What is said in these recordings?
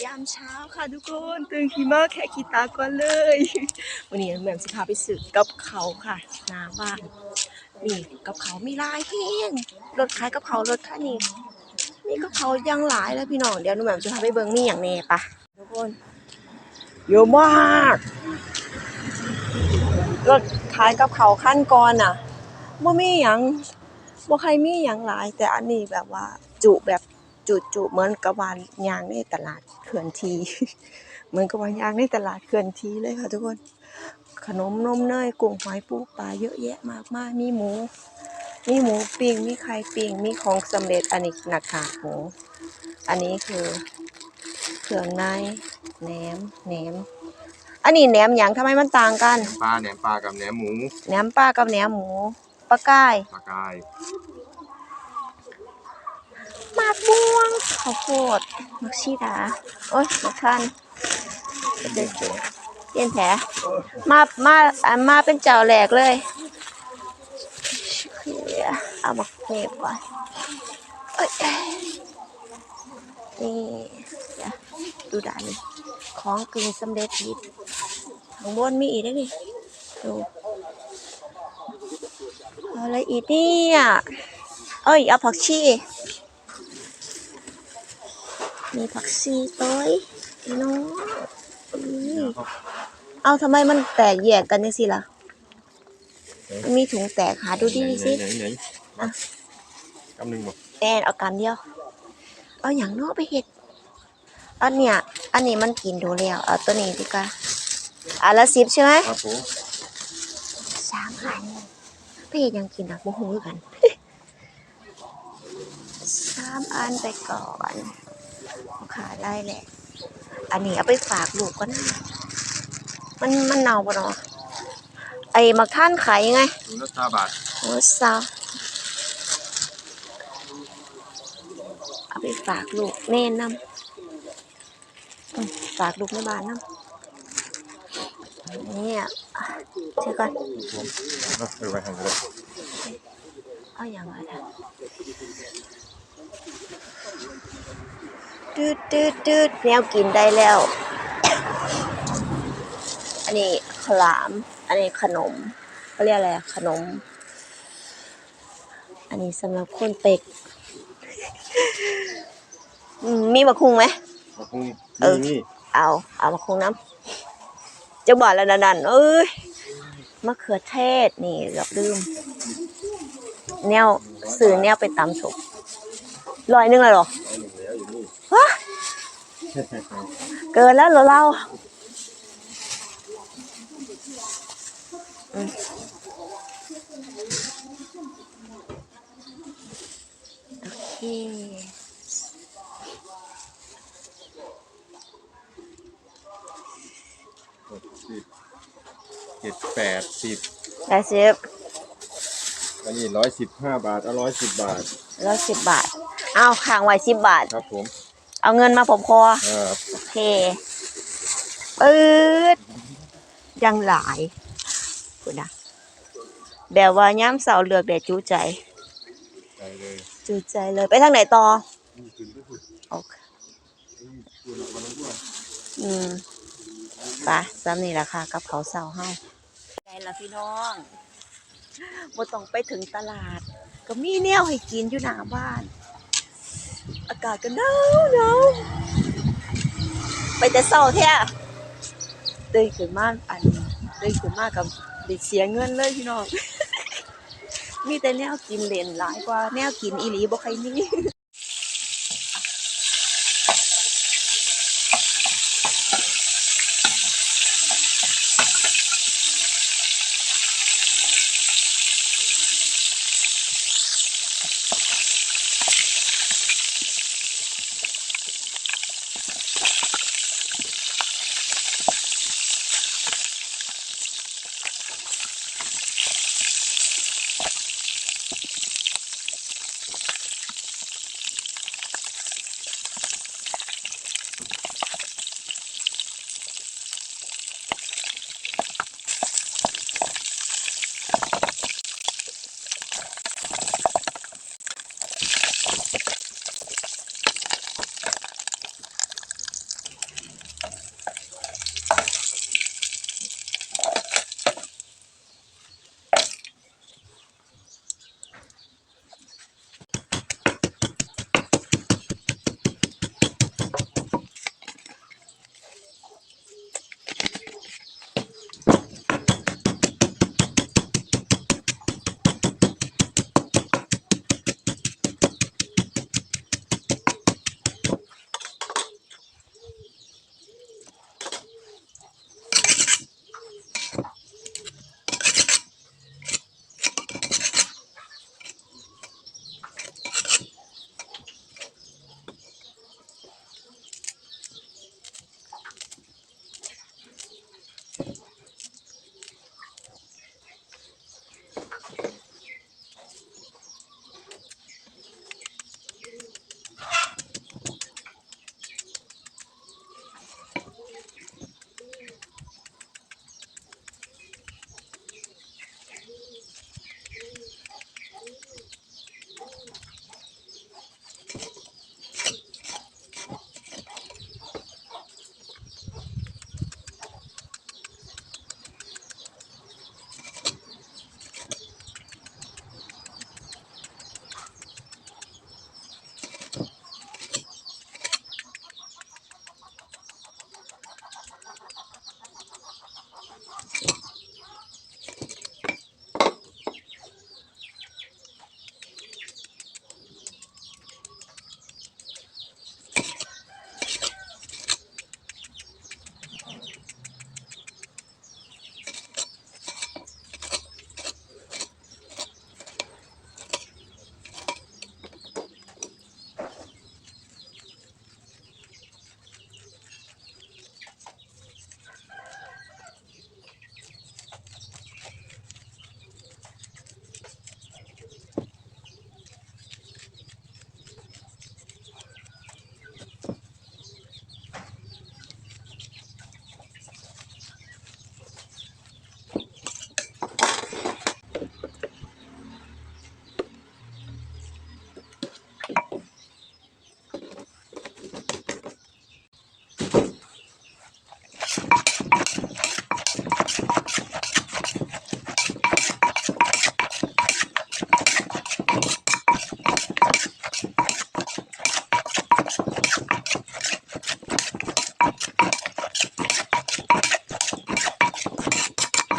ยามเช้าค่ะทุกคนตื่นขี่มาแค่ขี่ตาก่อนเลย วันนี้แหม่มสิพาไปสึกกับเขาค่ะหน้าบ้านนี่กับเขามีลายเฮงรถขายกับเขารถคันนี้มีกับเขายังหลายแล้วพี่น้องเดี๋ยวหนูแหม่มจะพาไปเบิ่งมีอย่างแน่ปะทุกคนเยอะมากรถขายกับเขาขั้นก่อนอะบ่มีหยังบ่ใครมีหยังหลาย แต่อันนี้แบบว่าจุแบบ จุจุเหมือนกับวานยางในตลาดเคลื่อนที่เหมือนกับวานยางในตลาดเคลื่อนที่เลยค่ะทุกคน ขนมนมเนยกุ้งหอยปูปลาเยอะแยะมากมายมีหมู มีหมูปิ้งมีไข่ปิ้งมีของสำเร็จอันนี้หนักขาหมูอันนี้คือเครื่องในแหนมแหนมอันนี้แหนมหยังทำไมมันต่างกัน ปลาแหนมปลากับแหนมหมูแหนมปลากับแหนมหมูปลากายปลากายห มากม่วงข้าวโพดมักชีดาโอ้ยมักคันเดินเปลี่ยนแผลมามาอะมาเป็นเจ้าแหลกเลยเอามาเก็บก่อนเอ้ยนี่ดูด่านนี่ของกึ่งสำเร็จรูปข้างบนมีอีกนะนี่ดูเอาอะไรอีกเนี่ยเอ้ยเอาผักชี มีผักชีต้อยพี่น้องนี่เอาทำไมมันแตกแยกกันนี่สิล่ะมันมีถุงแตกหาดูดิสิไหนไหนมากำหนึ่งบอกแอนเอากันเดียว เอาอย่างเนอกไปเห็ดอันเนี้ยอันนี้มันกินดูแล้ว เอาตัวนี้ดีกว่าอันละสิบใช่ไหมครับผมสามอันไปเห็ดหยังกินอะโมโหคือกันสามอันไปก่อนเอา ขาได้แหละ อันนี้เอาไปฝากลูกก็นะมันมันเน่าปะเนาะไอ้มาท่านขายยังไงถุงละสามบาทโอ้ซาวเอาไปฝากลูกแน่นำอืมฝากลูกในบ้านนำเนี่ยเชื่อก่อนผมเอาไปไว้ให้เลยเอาอย่างไรนะ ตืดตืดตืดแนวกินได้แล้ว อันนี้ขาวหลาม อันนี้ขนมเขาเรียกอะไรอะขนม อันนี้สำหรับคนเป็กอืมมีมะคุงไหมมาคุงเออนี่นี่เอาเอามะคุงน้ำจะบอกแล้วนันๆเอ้ยมะเขือเทศนี่เกือบลืมแนวสื่อแนวไปตำสุกร้อยหนึงเลยเหรอ เอาหนึ่งแล้วอยู่นี่ วะ เกินแล้วเหรอเราอืมโอเคหกสิบเจ็ดแปดสิบแปดสิบอันนี้ร้อยสิบห้าบาทเอาร้อยสิบบาทร้อยสิบบาท เอาข้างไว้สิบบาท ครับผม เอาเงินมาผมพอเออโอเคปืดยังหลายคุณนะแบบว่าย้ำเสาร์เลือกเด็ดจูใจ ไปเลยจูใจเลยไปทางไหนต่อนี่ถึงไปสุดโอเคคุณวันนั้นด้วยอืมไปซ้ำนี่แหละค่ะ กับเขาวเสาเฮาใจละพี่น้องบ่ต้องไปถึงตลาด ก็มีแนวให้กินอยู่หน้าบ้านอากาศก็หนาวหนาวไปแต่เช้าแท้ตื่นขึ้นมาอันตื่นขึ้นมากับได้เสียเงินเลยพี่น้อง มีแต่แนวกินเล่นหลายกว่าแนวกินอีหลีบ่ใครมี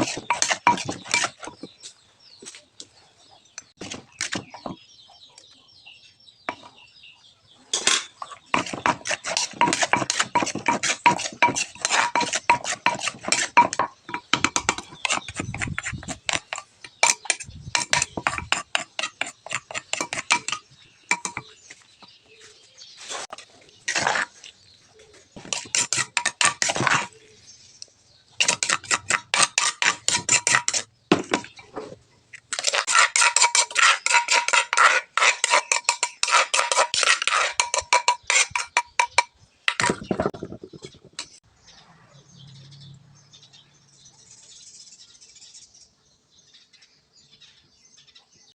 Africa.